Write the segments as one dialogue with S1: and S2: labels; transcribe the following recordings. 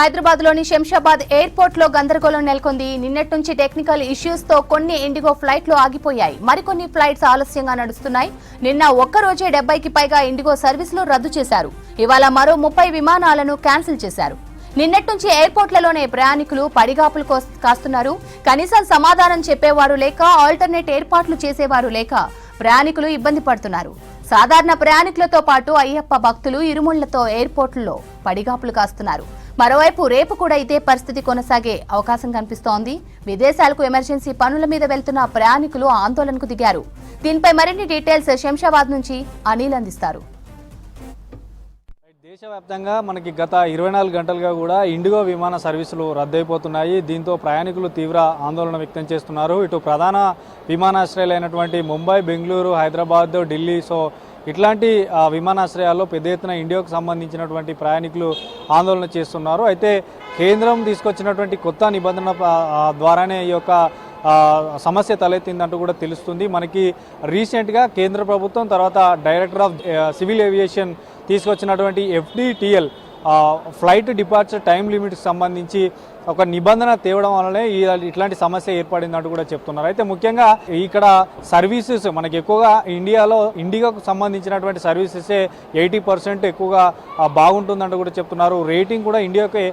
S1: హైదరాబాద్లోని శంషాబాద్ ఎయిర్పోర్ట్లో గందరగోళం నెలకొంది. నిన్నటి నుంచి టెక్నికల్ ఇష్యూస్తో కొన్ని ఇండిగో ఫ్లైట్లు ఆగిపోయాయి. మరికొన్ని ఫ్లైట్స్ ఆలస్యంగా నడుస్తున్నాయి. నిన్న ఒక్క రోజే డెబ్బైకి పైగా ఇండిగో సర్వీసులు రద్దు చేశారు. ఇవాళ మరో ముప్పై విమానాలను క్యాన్సిల్ చేశారు. నిన్నటి నుంచి ఎయిర్పోర్ట్లలోనే ప్రయాణికులు పడిగాపులు కాస్తున్నారు. కనీసం సమాధానం చెప్పేవారు లేక ఆల్టర్నేట్ ఏర్పాట్లు చేసేవారు లేక ప్రయాణికులు ఇబ్బంది పడుతున్నారు. సాధారణ ప్రయాణికులతో పాటు అయ్యప్ప భక్తులు ఇరుముళ్ళతో ఎయిర్పోర్టుల్లో పడిగాపులు కాస్తున్నారు. మరోవైపు రేపు కూడా ఇదే పరిస్థితి కొనసాగే అవకాశం కనిపిస్తోంది. విదేశాలకు ఎమర్జెన్సీ పనుల మీద వెళ్తున్న ప్రయాణికులు ఆందోళనకు దిగారు. దీనిపై మరిన్ని డీటెయిల్స్ శంషాబాద్ నుంచి అనిల్ అందిస్తారు.
S2: దేశవ్యాప్తంగా మనకి గత ఇరవై నాలుగు గంటలుగా కూడా ఇండిగో విమాన సర్వీసులు రద్దయిపోతున్నాయి. దీంతో ప్రయాణికులు తీవ్ర ఆందోళన వ్యక్తం చేస్తున్నారు. ఇటు ప్రధాన విమానాశ్రయాలైనటువంటి ముంబై బెంగళూరు హైదరాబాద్ ఢిల్లీ సో ఇట్లాంటి విమానాశ్రయాల్లో పెద్ద ఎత్తున ఇండియాకు సంబంధించినటువంటి ప్రయాణికులు ఆందోళన చేస్తున్నారు. అయితే కేంద్రం తీసుకొచ్చినటువంటి కొత్త నిబంధన ద్వారానే ఈ యొక్క సమస్య తలెత్తిందంటూ కూడా తెలుస్తుంది. మనకి రీసెంట్గా కేంద్ర ప్రభుత్వం తర్వాత డైరెక్టర్ ఆఫ్ సివిల్ ఏవియేషన్ తీసుకొచ్చినటువంటి ఎఫ్డిటిఎల్ ఫ్లైట్ డిపార్చర్ టైం లిమిట్కి సంబంధించి ఒక నిబంధన తేవడం వల్లనే ఇట్లాంటి సమస్య ఏర్పడిందంటూ కూడా చెప్తున్నారు. అయితే ముఖ్యంగా ఇక్కడ సర్వీసెస్ మనకి ఎక్కువగా ఇండియాలో ఇండియాకు సంబంధించినటువంటి సర్వీసెస్ ఎయిటీ పర్సెంట్ ఎక్కువగా బాగుంటుందంటూ కూడా చెప్తున్నారు. రేటింగ్ కూడా ఇండియాకి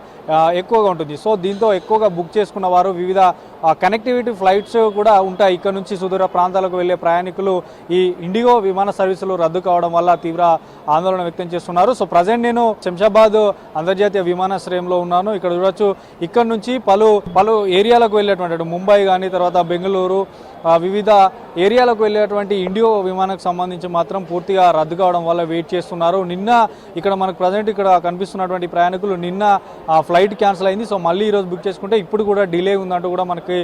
S2: ఎక్కువగా ఉంటుంది. సో దీంతో ఎక్కువగా బుక్ చేసుకున్న వారు వివిధ కనెక్టివిటీ ఫ్లైట్స్ కూడా ఉంటాయి. ఇక్కడ నుంచి సుదూర ప్రాంతాలకు వెళ్ళే ప్రయాణికులు ఈ ఇండిగో విమాన సర్వీసులు రద్దు కావడం వల్ల తీవ్ర ఆందోళన వ్యక్తం చేస్తున్నారు. సో ప్రజెంట్ నేను శంషాబాద్ అంతర్జాతీయ విమానాశ్రయంలో ఉన్నాను. ఇక్కడ చూడొచ్చు ఇక్కడ ఇక్కడ నుంచి పలు పలు ఏరియాలకు వెళ్ళేటువంటి ముంబై కానీ తర్వాత బెంగళూరు వివిధ ఏరియాలకు వెళ్ళేటువంటి ఇండియో విమానానికి సంబంధించి మాత్రం పూర్తిగా రద్దు కావడం వల్ల వెయిట్ చేస్తున్నారు. నిన్న ఇక్కడ మనకు ప్రజెంట్ ఇక్కడ కనిపిస్తున్నటువంటి ప్రయాణికులు నిన్న ఫ్లైట్ క్యాన్సిల్ అయింది. సో మళ్ళీ ఈరోజు బుక్ చేసుకుంటే ఇప్పుడు కూడా డిలే ఉందంటూ కూడా మనకి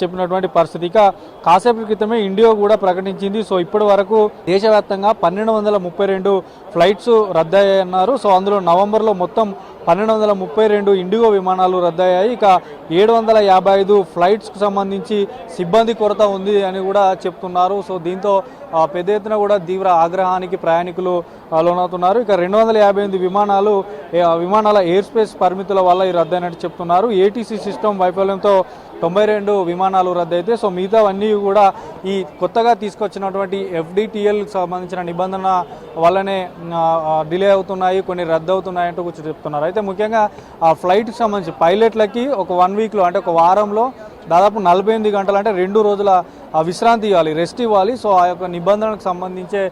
S2: చెప్పినటువంటి పరిస్థితి. ఇక కాసేపు క్రితమే ఇండియో కూడా ప్రకటించింది. సో ఇప్పటి వరకు దేశవ్యాప్తంగా పన్నెండు వందల ముప్పై రెండు ఫ్లైట్స్ రద్దయ్యాయన్నారు. సో అందులో నవంబర్లో మొత్తం పన్నెండు వందల ముప్పై రెండు ఇండిగో విమానాలు రద్దయ్యాయి. ఇక ఏడు వందల యాభై ఐదు ఫ్లైట్స్కు సంబంధించి సిబ్బంది కొరత ఉంది అని కూడా చెప్తున్నారు. సో దీంతో పెద్ద ఎత్తున కూడా తీవ్ర ఆగ్రహానికి ప్రయాణికులు లోనవుతున్నారు. ఇక రెండు వందల యాభై ఎనిమిది విమానాలు విమానాల ఎయిర్ స్పేస్ పరిమితుల వల్ల ఈ రద్దయినట్టు చెప్తున్నారు. ఏటీసీ సిస్టమ్ వైఫల్యంతో తొంభై రెండు విమానాలు రద్దయితే సో మిగతావన్నీ కూడా ఈ కొత్తగా తీసుకొచ్చినటువంటి ఎఫ్డిటిఎల్ సంబంధించిన నిబంధన వల్లనే డిలే అవుతున్నాయి కొన్ని రద్దు అవుతున్నాయి అంటూ చెప్తున్నారు. అయితే ముఖ్యంగా ఆ ఫ్లైట్కి సంబంధించి పైలట్లకి ఒక వన్ వీక్లో అంటే ఒక వారంలో దాదాపు నలభై ఎనిమిది గంటలు అంటే రెండు రోజుల విశ్రాంతి ఇవ్వాలి రెస్ట్ ఇవ్వాలి. సో ఆ యొక్క నిబంధనలకు సంబంధించే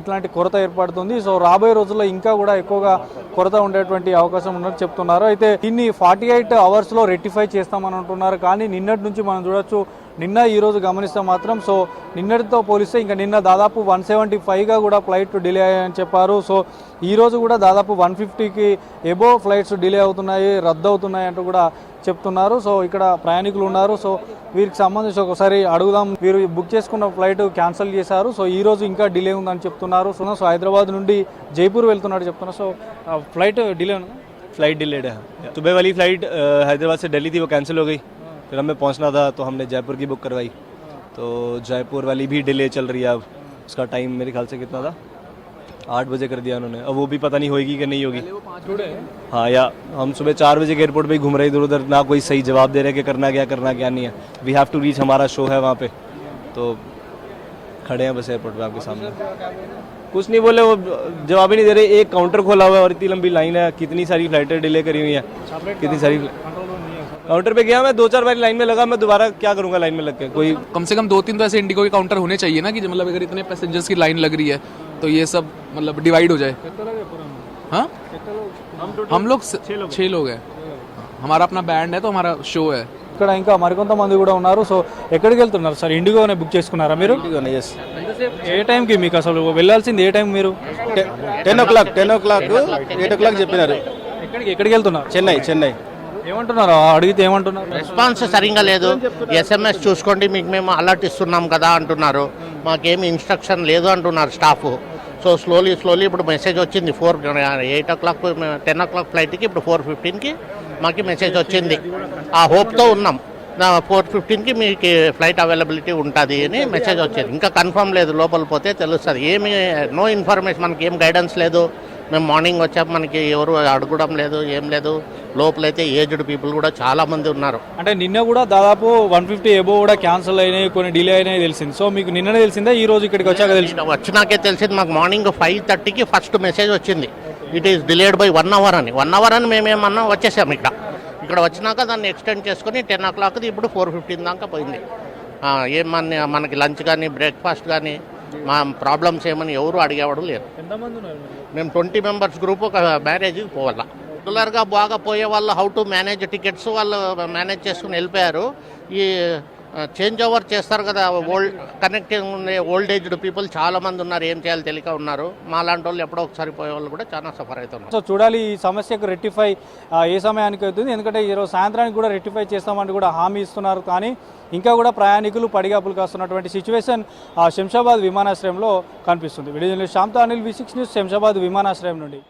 S2: ఇట్లాంటి కొరత ఏర్పడుతుంది. సో రాబోయే రోజుల్లో ఇంకా కూడా ఎక్కువగా కొరత ఉండేటువంటి అవకాశం ఉన్నట్టు చెప్తున్నారు. అయితే దీన్ని ఫార్టీ ఎయిట్ అవర్స్లో రెక్టిఫై చేస్తామని అంటున్నారు. కానీ నిన్నటి నుంచి మనం చూడొచ్చు నిన్న ఈ రోజు గమనిస్తే మాత్రం సో నిన్నటితో పోలిస్తే ఇంకా నిన్న దాదాపు వన్ సెవెంటీ ఫైవ్గా కూడా ఫ్లైట్ డిలే అయ్యాయని చెప్పారు సో ఈ రోజు కూడా దాదాపు వన్ ఫిఫ్టీకి ఎబో ఫ్లైట్స్ డిలే అవుతున్నాయి రద్దు అవుతున్నాయి అంటూ కూడా చెప్తున్నారు సో ఇక్కడ ప్రయాణికులు ఉన్నారు సో వీరికి సంబంధించి ఒకసారి అడుగుదాం వీరు బుక్ చేసుకున్న ఫ్లైట్ క్యాన్సిల్ చేశారు సో ఈ రోజు ఇంకా డిలే ఉందని చెప్తున్నారు సో సో హైదరాబాద్ నుండి జైపూర్ వెళ్తున్నట్టు చెప్తున్నారు సో ఫ్లైట్ డిలే ఉంది
S3: फ्लाइट डिलेड है सुबह वाली फ्लाइट अ, हैदराबाद से दिल्ली थी वो कैंसिल हो गई फिर हमें पहुँचना था तो हमने जयपुर की बुक करवाई। तो जयपुर वाली भी डिले चल रही है अब। उसका टाइम मेरे ख्याल से कितना था? आठ बजे कर दिया उन्होंने। अब वो भी पता नहीं होगी कि नहीं होगी। हाँ। या हम सुबह चार बजे के एयरपोर्ट पे ही घूम रहे इधर उधर ना कोई सही जवाब दे रहे कि करना क्या करना क्या नहीं है। वी हैव टू रीच हमारा शो है वहाँ पे। तो खड़े हैं बस एयरपोर्ट पे आपके सामने। कुछ नहीं बोले वो जवाब ही नहीं दे रहे। एक काउंटर खोला हुआ है और इतनी लंबी लाइन है कितनी सारी फ्लाइटें डिले करी हुई है। कितनी सारी काउंटर पे गया मैं दो चार बार लाइन में लगा मैं दोबारा क्या करूंगा लाइन में लग के कोई
S4: कम से कम दो तीन तो ऐसे इंडिगो के काउंटर होने चाहिए ना कि जो मतलब अगर इतने पैसेंजर्स की लाइन लग रही है तो ये सब मतलब डिवाइड हो जाए हाँ हम लोग स- छह लोग हैं हमारा अपना बैंड है तो हमारा शो है
S2: ఇక్కడ ఇంకా మరికొంతమంది కూడా ఉన్నారు సో ఎక్కడికి వెళ్తున్నారు సార్ ఇండిగోనే బుక్ చేసుకున్నారా మీరు
S3: यस
S2: ఏ టైంకి మీకు అసలు వెళ్ళాల్సింది ఏ టైం మీరు
S3: ten o'clock ten o'clock eight o'clock చెప్పినారు
S2: ఎక్కడికి ఎక్కడికి వెళ్తున్నారు
S3: చెన్నై చెన్నై
S2: ఏమంటున్నారు? అడిగితే ఏమంటున్నారు?
S5: రెస్పాన్స్ సరిగా లేదు. ఎస్ఎంఎస్ చూసుకోండి మీకు మేము అలర్ట్ ఇస్తున్నాం కదా అంటున్నారు. మాకేమి ఇన్స్ట్రక్షన్ లేదు అంటున్నారు స్టాఫ్ సో స్లోలీ స్లోలీ ఇప్పుడు మెసేజ్ వచ్చింది. Four eight o'clock ten o'clock ఫ్లైట్కి ఇప్పుడు ఫోర్ ఫిఫ్టీన్కి మాకు మెసేజ్ వచ్చింది. ఆ హోప్తో ఉన్నాం. ఫోర్ ఫిఫ్టీన్కి మీకు ఫ్లైట్ అవైలబిలిటీ ఉంటుంది అని మెసేజ్ వచ్చింది. ఇంకా కన్ఫర్మ్ లేదు లోపల పోతే తెలుస్తుంది. ఏమి నో ఇన్ఫర్మేషన్ మనకి ఏం గైడెన్స్ లేదు. మేము మార్నింగ్ వచ్చాక మనకి ఎవరు అడగడం లేదు ఏం లేదు. లోపలైతే ఏజ్డ్ పీపుల్ కూడా చాలా మంది ఉన్నారు.
S2: అంటే నిన్న కూడా దాదాపు వన్ ఫిఫ్టీ ఎబో కూడా క్యాన్సిల్ అయినాయి కొన్ని డిలే అయినాయి తెలిసింది. సో మీకు నిన్ననే తెలిసిందా? ఈ రోజు ఇక్కడికి వచ్చాక తెలిసింది?
S5: ఇక్కడ వచ్చినాకే తెలిసింది మాకు మార్నింగ్ ఫైవ్ థర్టీకి ఫస్ట్ మెసేజ్ వచ్చింది. It is delayed by one hour అని. వన్ అవర్ అని మేమేమన్నా వచ్చేసాం ఇక్కడ. ఇక్కడ వచ్చినాక దాన్ని ఎక్స్టెండ్ చేసుకొని టెన్ ఓ క్లాక్ది ఇప్పుడు ఫోర్ ఫిఫ్టీన్ దాకా పోయింది. ఆ, ఏమని మనకి లంచ్ కానీ బ్రేక్ఫాస్ట్ కానీ మా ప్రాబ్లమ్స్ ఏమని ఎవరు అడిగేవాడు లేరు. మేము ట్వంటీ మెంబర్స్ గ్రూప్ ఒక మ్యారేజ్కి పోవాలా. రెగ్యులర్గా బాగా పోయే వాళ్ళు హౌ టు మేనేజ్ టికెట్స్ వాళ్ళు మేనేజ్ చేసుకుని వెళ్ళిపోయారు. ఈ చేంజ్ ఓవర్ చేస్తారు కదా ఓల్డ్ కనెక్టింగ్ ఉండే ఓల్డ్ ఏజ్డ్ పీపుల్ చాలా మంది ఉన్నారు ఏం చేయాలి తెలియక ఉన్నారు. మా లాంటి వాళ్ళు ఎప్పుడో ఒకసారి పోయే వాళ్ళు కూడా చాలా సఫర్ అవుతున్నారు.
S2: సో చూడాలి ఈ సమస్యకు రెట్టిఫై ఏ సమయానికి అవుతుంది. ఎందుకంటే ఈరోజు సాయంత్రానికి కూడా రెట్టిఫై చేస్తామని కూడా హామీ ఇస్తున్నారు. కానీ ఇంకా కూడా ప్రయాణికులు పడిగాపులు కాస్తున్నటువంటి సిచ్యువేషన్ శంషాబాద్ విమానాశ్రయంలో కనిపిస్తుంది. Video journalist Anil V six news Shamshabad విమానాశ్రయం నుండి.